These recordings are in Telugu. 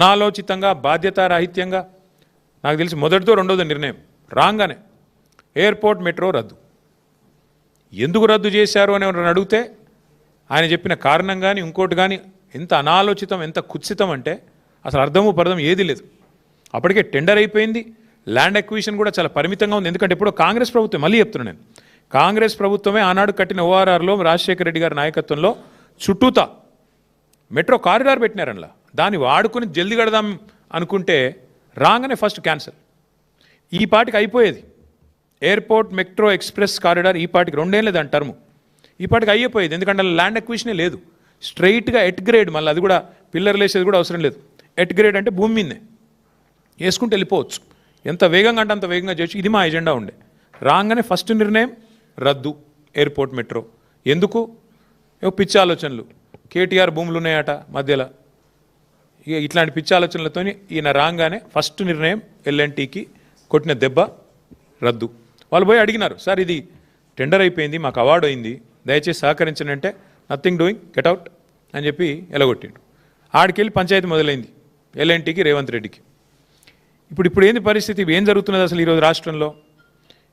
అనాలోచితంగా బాధ్యతారాహిత్యంగా నాకు తెలిసి మొదటితో రెండోది నిర్ణయం రాగానే ఎయిర్పోర్ట్ మెట్రో రద్దు. ఎందుకు రద్దు చేశారు అని ఎవరైనా అడిగితే ఆయన చెప్పిన కారణం కానీ ఇంకోటి కానీ ఎంత అనాలోచితం ఎంత కుత్సితం అంటే అసలు అర్థము పరదం ఏది లేదు. అప్పటికే టెండర్ అయిపోయింది. ల్యాండ్ ఎక్విజిషన్ కూడా చాలా పరిమితంగా ఉంది. ఎందుకంటే ఇప్పుడు కాంగ్రెస్ ప్రభుత్వం మళ్ళీ చెప్తున్నాను నేను కాంగ్రెస్ ప్రభుత్వమే ఆనాడు కట్టిన ఓఆర్ఆర్లో రాజశేఖర రెడ్డి గారి నాయకత్వంలో చుట్టూతా మెట్రో కారిడార్ పెట్టినారు దాన్ని వాడుకుని జల్ది కడదాం అనుకుంటే రాగానే ఫస్ట్ క్యాన్సల్. ఈ పాటికి అయిపోయేది. ఎయిర్పోర్ట్ మెట్రో ఎక్స్ప్రెస్ కారిడార్ ఈ పాటికి రెండేళ్ళది దాని టర్ము. ఈ పాటికి అయిపోయేది. ఎందుకంటే ల్యాండ్ ఎక్విషనే లేదు. స్ట్రైట్గా ఎట్ గ్రేడ్ మళ్ళీ అది కూడా పిల్లర్లు వేసేది కూడా అవసరం లేదు. ఎట్ గ్రేడ్ అంటే భూమి మీదే వేసుకుంటూ వెళ్ళిపోవచ్చు. ఎంత వేగంగా అంటే అంత వేగంగా చేయొచ్చు. ఇది మా ఎజెండా ఉండే. రాగానే ఫస్ట్ నిర్ణయం రద్దు ఎయిర్పోర్ట్ మెట్రో. ఎందుకు? పిచ్చి ఆలోచనలు. కేటీఆర్ భూములు ఉన్నాయట మధ్యలో. ఇట్లాంటి పిచ్చి ఆలోచనలతో ఈయన రాగానే ఫస్ట్ నిర్ణయం ఎల్ఎన్టీకి కొట్టిన దెబ్బ రద్దు. వాళ్ళు పోయి అడిగినారు సార్ ఇది టెండర్ అయిపోయింది మాకు అవార్డు అయింది దయచేసి సహకరించనంటే నథింగ్ డూయింగ్ గెట్ అవుట్ అని చెప్పి ఎలగొట్టిండు ఆడికెళ్ళి పంచాయతీ మొదలైంది ఎల్ఎన్టీకి రేవంత్ రెడ్డికి. ఇప్పుడు ఇప్పుడు ఏంది పరిస్థితి? ఏం జరుగుతున్నది అసలు ఈరోజు రాష్ట్రంలో?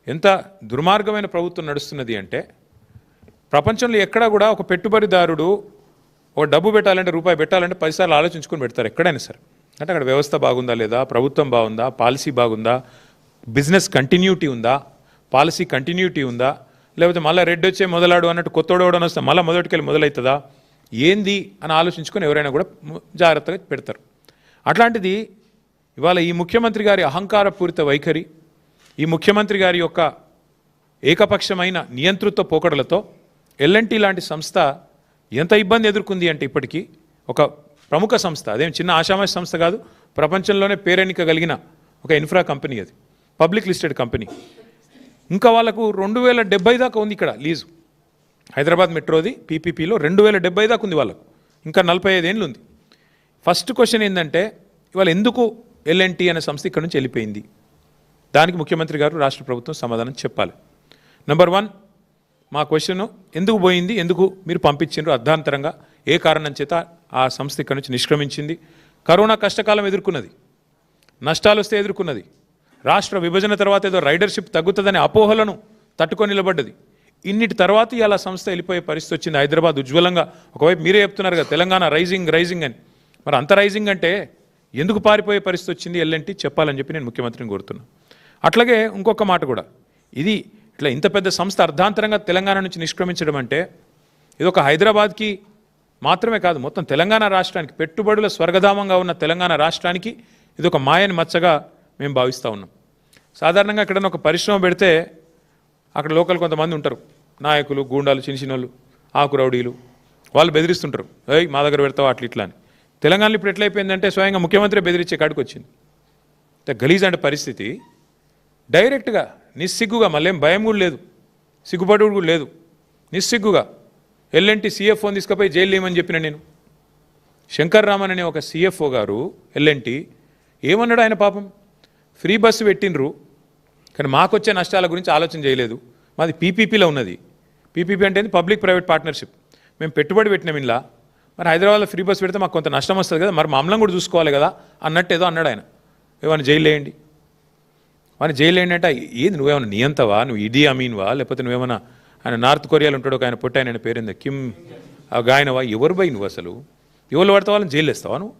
ఎంత దుర్మార్గమైన ప్రభుత్వం నడుస్తున్నది అంటే ప్రపంచంలో ఎక్కడా కూడా ఒక పెట్టుబడిదారుడు ఒక డబ్బు పెట్టాలంటే రూపాయి పెట్టాలంటే పదిసార్లు ఆలోచించుకొని పెడతారు ఎక్కడైనా సరే. అంటే అక్కడ వ్యవస్థ బాగుందా లేదా? ప్రభుత్వం బాగుందా? పాలసీ బాగుందా? బిజినెస్ కంటిన్యూటీ ఉందా? పాలసీ కంటిన్యూటీ ఉందా? లేకపోతే మళ్ళీ రెడ్ వచ్చే మొదలాడు అన్నట్టు కొత్తోడు ఎవడని వస్తే మళ్ళీ మొదటికెళ్ళి మొదలవుతుందా ఏంది అని ఆలోచించుకొని ఎవరైనా కూడా జాగ్రత్తగా పెడతారు. అట్లాంటిది ఇవాళ ఈ ముఖ్యమంత్రి గారి అహంకారపూరిత వైఖరి ఈ ముఖ్యమంత్రి గారి యొక్క ఏకపక్షమైన నియంతృత్వ పోకడలతో ఎల్ఎన్టీ లాంటి సంస్థ ఎంత ఇబ్బంది ఎదుర్కొంది అంటే ఇప్పటికీ ఒక ప్రముఖ సంస్థ అదేం చిన్న ఆషామాషి సంస్థ కాదు ప్రపంచంలోనే పేరెన్నిక కలిగిన ఒక ఇన్ఫ్రా కంపెనీ అది పబ్లిక్ లిస్టెడ్ కంపెనీ. ఇంకా వాళ్ళకు రెండు వేల డెబ్బై దాకా ఉంది ఇక్కడ లీజు. హైదరాబాద్ మెట్రోది పీపీపీలో రెండు వేల డెబ్బై దాకా ఉంది వాళ్ళకు. ఇంకా నలభై ఐదు ఏళ్ళు ఉంది. ఫస్ట్ క్వశ్చన్ ఏంటంటే ఇవాళ ఎందుకు ఎల్ఎన్టీ అనే సంస్థ ఇక్కడ నుంచి వెళ్ళిపోయింది? దానికి ముఖ్యమంత్రి గారు రాష్ట్ర ప్రభుత్వం సమాధానం చెప్పాలి. నెంబర్ వన్ మా క్వశ్చన్ ఎందుకు పోయింది ఎందుకు మీరు పంపించిండ్రు అర్ధాంతరంగా? ఏ కారణం చేత ఆ సంస్థ ఇక్కడ నుంచి నిష్క్రమించింది? కరోనా కష్టకాలం ఎదుర్కొన్నది నష్టాలు వస్తే ఎదుర్కొన్నది. రాష్ట్ర విభజన తర్వాత ఏదో రైడర్షిప్ తగ్గుతుందనే అపోహలను తట్టుకొని నిలబడ్డది. ఇన్నిటి తర్వాత ఇలా సంస్థ వెళ్ళిపోయే పరిస్థితి వచ్చింది. హైదరాబాద్ ఉజ్వలంగా ఒకవైపు మీరే చెప్తున్నారు కదా తెలంగాణ రైజింగ్ రైజింగ్ అని. మరి అంత రైజింగ్ అంటే ఎందుకు పారిపోయే పరిస్థితి వచ్చింది ఎల్లంటి చెప్పాలని చెప్పి నేను ముఖ్యమంత్రిని కోరుతున్నా. అట్లాగే ఇంకొక మాట కూడా. ఇది ఇట్లా ఇంత పెద్ద సంస్థ అర్ధాంతరంగా తెలంగాణ నుంచి నిష్క్రమించడం అంటే ఇది ఒక హైదరాబాద్కి మాత్రమే కాదు మొత్తం తెలంగాణ రాష్ట్రానికి పెట్టుబడుల స్వర్గధామంగా ఉన్న తెలంగాణ రాష్ట్రానికి ఇది ఒక మాయని మచ్చగా మేము భావిస్తూ ఉన్నాం. సాధారణంగా ఎక్కడైనా ఒక పరిశ్రమ పెడితే అక్కడ లోకల్ కొంతమంది ఉంటారు. నాయకులు గూండాలు చిన్న చిన్నోళ్ళు ఆకు రౌడీలు వాళ్ళు బెదిరిస్తుంటారు. ఏయ్ మా దగ్గర పెడతావు అట్లా ఇట్లా అని. తెలంగాణలో ఇప్పుడు ఎట్లయిపోయిందంటే స్వయంగా ముఖ్యమంత్రి బెదిరించే కాడికి వచ్చింది. గలీజ్ అంటే పరిస్థితి డైరెక్ట్గా నిస్సిగ్గుగా మళ్ళేం భయం కూడా లేదు. సిగ్గుపడు కూడా లేదు. నిస్సిగ్గుగా. ఎల్ఎన్టీ సీఎఫ్ఓని తీసుకుపోయి జైలు లేమని చెప్పిన నేను. శంకర్ రామన్ అనే ఒక సీఎఫ్ఓ గారు ఎల్ఎన్టీ ఏమన్నాడు ఆయన పాపం? ఫ్రీ బస్సు పెట్టినరు కానీ మాకొచ్చే నష్టాల గురించి ఆలోచన చేయలేదు. మాది పీపీపీలో ఉన్నది. పీపీపీ అంటే పబ్లిక్ ప్రైవేట్ పార్ట్నర్షిప్. మేము పెట్టుబడి పెట్టినాం ఇలా. మరి హైదరాబాద్లో ఫ్రీ బస్ పెడితే మాకు కొంత నష్టం వస్తుంది కదా. మరి మమ్మల్ని కూడా చూసుకోవాలి కదా అన్నట్టు ఏదో అన్నాడు ఆయన. ఏమన్నా జైలు వేయండి వాని జైలు ఏంటంటే ఏది నువ్వేమైనా నియంతవా? నువ్వు ఇడి అమీన్వా? లేకపోతే నువ్వేమైనా ఆయన నార్త్ కొరియాలో ఉంటాడు ఒక ఆయన పుట్ట ఆయన పేరుంది? కిమ్ ఆ గాయనవా ఎవరు పోయి నువ్వు అసలు? ఎవరు పడతావు వాళ్ళని జైలు వేస్తావా నువ్వు?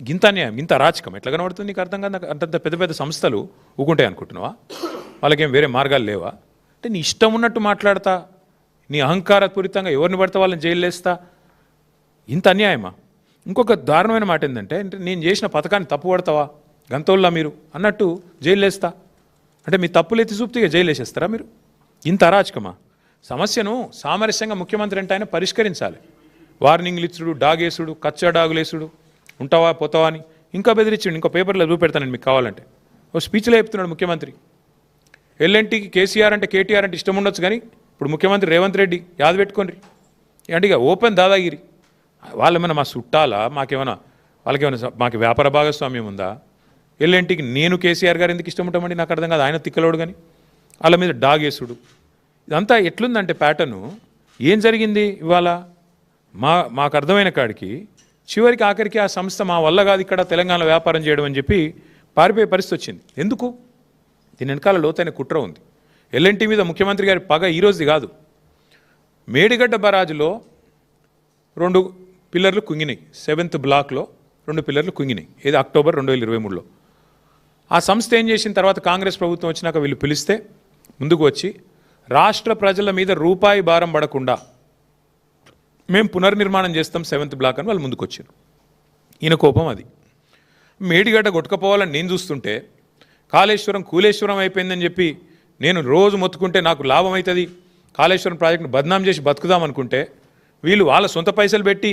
ఇంత అన్యాయం ఇంత అరాచకం ఎట్లా కనబడుతుంది? నీకు అర్థం కాదు అంతంత పెద్ద పెద్ద సంస్థలు ఊకుంటాయి అనుకుంటున్నావా? వాళ్ళకేం వేరే మార్గాలు లేవా? అంటే నీ ఇష్టం ఉన్నట్టు మాట్లాడతా నీ అహంకారపూరితంగా ఎవరిని పడితే వాళ్ళని జైలు వేస్తా. ఇంత అన్యాయమా? ఇంకొక దారుణమైన మాట ఏంటంటే అంటే నేను చేసిన పథకాన్ని తప్పు పడతావా గంతోళ్ళ మీరు? అన్నట్టు జైలు వేస్తా అంటే మీ తప్పులు ఎత్తి చూపితే జైలు వేసేస్తారా మీరు? ఇంత అరాచకమా? సమస్యను సామరస్యంగా ముఖ్యమంత్రి అంటే ఆయన పరిష్కరించాలి. వార్నింగ్లు ఇచ్చుడు డాగేసుడు కచ్చా డాగులేసుడు ఉంటావా పోతావా అని ఇంకా బెదిరించండి ఇంకో పేపర్లో చూపెడతానండి మీకు కావాలంటే. ఓ స్పీచ్లో చెప్తున్నాడు ముఖ్యమంత్రి. ఎల్ఎన్టీకి కేసీఆర్ అంటే కేటీఆర్ అంటే ఇష్టం ఉండొచ్చు కానీ ఇప్పుడు ముఖ్యమంత్రి రేవంత్ రెడ్డి యాద పెట్టుకోండి. అంటే ఇక ఓపెన్ దాదాగిరి. వాళ్ళేమైనా మా చుట్టాలా? మాకేమైనా వాళ్ళకేమైనా మాకు వ్యాపార భాగస్వామ్యం ఉందా? ఎల్ఎన్టీకి నేను కేసీఆర్ గారు ఎందుకు ఇష్టం ఉంటామండి? నాకు అర్థం కాదు. ఆయన తిక్కలోడు కానీ వాళ్ళ మీద డాగేసుడు ఇదంతా ఎట్లుందంటే ప్యాటర్ను ఏం జరిగింది ఇవాళ? మా మాకు అర్థమైన కాడికి చివరికి ఆఖరికి ఆ సంస్థ మా వల్ల కాదు ఇక్కడ తెలంగాణ వ్యాపారం చేయడం అని చెప్పి పారిపోయే పరిస్థితి వచ్చింది. ఎందుకు? దీని వెనకాల లోతైన కుట్ర ఉంది. ఎల్ఎన్టీ మీద ముఖ్యమంత్రి గారి పగ ఈరోజుది కాదు. మేడిగడ్డ బరాజులో రెండు పిల్లర్లు కుంగినాయి. సెవెంత్ బ్లాక్లో రెండు పిల్లర్లు కుంగినాయి. ఇది అక్టోబర్ రెండు వేల ఇరవై మూడులో. ఆ సంస్థ ఏం చేసిన తర్వాత కాంగ్రెస్ ప్రభుత్వం వచ్చినాక వీళ్ళు పిలిస్తే ముందుకు వచ్చి రాష్ట్ర ప్రజల మీద రూపాయి భారం పడకుండా మేము పునర్నిర్మాణం చేస్తాం సెవెంత్ బ్లాక్ అని వాళ్ళు ముందుకు వచ్చారు. ఈయన కోపం అది. మేడిగడ్డ కొట్టుకపోవాలని నేను చూస్తుంటే కాళేశ్వరం కూలేశ్వరం అయిపోయిందని చెప్పి నేను రోజు మొత్తుకుంటే నాకు లాభం అవుతుంది. కాళేశ్వరం ప్రాజెక్టును బద్నాం చేసి బతుకుదాం అనుకుంటే వీళ్ళు వాళ్ళ సొంత పైసలు పెట్టి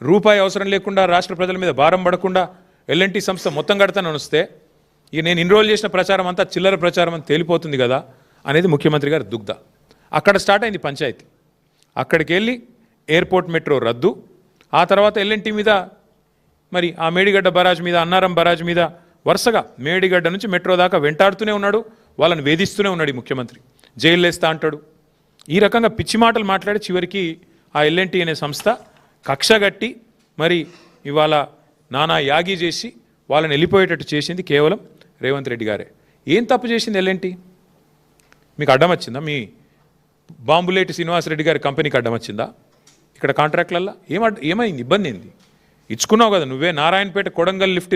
రూపాయి అవసరం లేకుండా రాష్ట్ర ప్రజల మీద భారం పడకుండా ఎల్ఎన్టీ సంస్థ మొత్తం కడతానని వస్తే ఇక నేను ఇన్రోల్ చేసిన ప్రచారం అంతా చిల్లర ప్రచారం అని తేలిపోతుంది కదా అనేది ముఖ్యమంత్రి గారి దుగ్ధ. అక్కడ స్టార్ట్ అయింది పంచాయతీ. అక్కడికి వెళ్ళి ఎయిర్పోర్ట్ మెట్రో రద్దు. ఆ తర్వాత ఎల్ఎన్టీ మీద మరి ఆ మేడిగడ్డ బరాజ్ మీద అన్నారం బరాజ్ మీద వరుసగా మేడిగడ్డ నుంచి మెట్రో దాకా వెంటాడుతూనే ఉన్నాడు. వాళ్ళని వేధిస్తూనే ఉన్నాడు ఈ ముఖ్యమంత్రి. జైలు వేస్తా అంటాడు. ఈ రకంగా పిచ్చి మాటలు మాట్లాడి చివరికి ఆ ఎల్ఎన్టీ అనే సంస్థ కక్షగట్టి మరి ఇవాళ నానా యాగి చేసి వాళ్ళని వెళ్ళిపోయేటట్టు చేసింది కేవలం రేవంత్ రెడ్డి గారే. ఏం తప్పు చేసింది ఎల్ఎన్టీ? మీకు అడ్డం వచ్చిందా? మీ బాంబులేటి శ్రీనివాసరెడ్డి గారి కంపెనీకి అడ్డం వచ్చిందా? ఇక్కడ కాంట్రాక్ట్లల్లో? ఏమ ఏమైంది? ఇబ్బంది ఏంది? ఇచ్చుకున్నావు కదా నువ్వే. నారాయణపేట కొడంగల్ లిఫ్ట్